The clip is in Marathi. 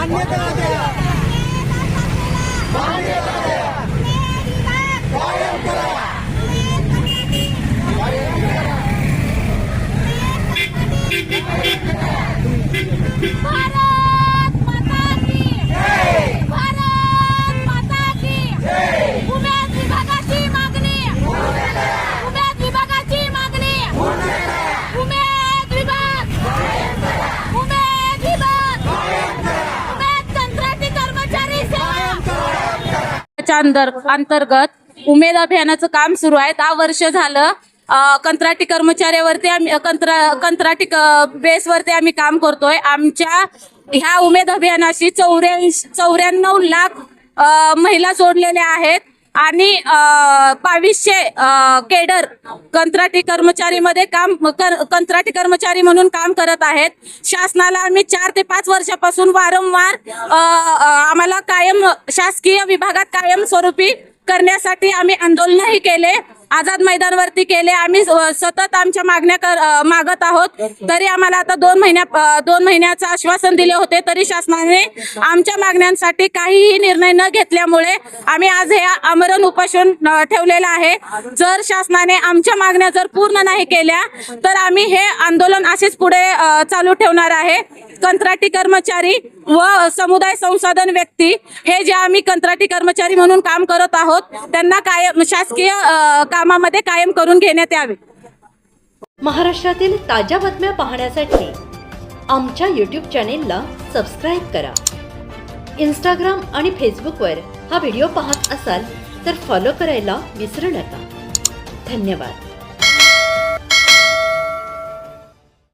मान्यता द्या मान्यता द्या कायम करा कायम करा सेवा अंदर अंतर्गत उमेद अभियानाचं काम सुरू आहे. दहा वर्ष झालं कंत्राटी कर्मचाऱ्यावरती आम्ही कंत्रा कंत्राटी क- बेसवरती आम्ही काम करतोय. आमच्या ह्या उमेद अभियानाशी चौऱ्याऐंशी चौऱ्याण्णव लाख महिला जोडलेल्या आहेत. आणि बावीसशे केडर कंत्राटी कर्मचारीमध्ये काम कर- कंत्राटी कर्मचारी म्हणून काम करत आहेत. शासनाला आम्ही चार ते पाच वर्षापासून वारंवार आम्हाला कायम शासकीय विभागात कायम स्वरूपी करण्यासाठी आम्ही आंदोलनही केले. आझाद मैदानवरती केले. आम्ही स- सतत आमच्या मागण्या कर मागत आहोत. तरी आम्हाला आता दोन महिन्या दोन महिन्याचं आश्वासन दिले होते तरी शासनाने आमच्या मागण्यांसाठी काहीही निर्णय न घेतल्यामुळे आम्ही आज हे आमरण उपोषण ठेवलेलं आहे. जर शासनाने आमच्या मागण्या जर पूर्ण नाही केल्या तर आम्ही हे आंदोलन असेच पुढे चालू ठेवणार आहे. कंत्राटी कर्मचारी व समुदाय संसाधन व्यक्ती हे जे आम्ही कंत्राटी कर्मचारी म्हणून काम करत आहोत त्यांना कायम शासकीय कामामध्ये कायम करून घेण्यात यावे. महाराष्ट्रातील ताज्या बातम्या पाहण्यासाठी आमच्या यूट्यूब चॅनेलला सबस्क्राईब करा. इंस्टाग्राम आणि फेसबुकवर हा व्हिडिओ पाहत असाल तर फॉलो करायला विसरू नका. धन्यवाद.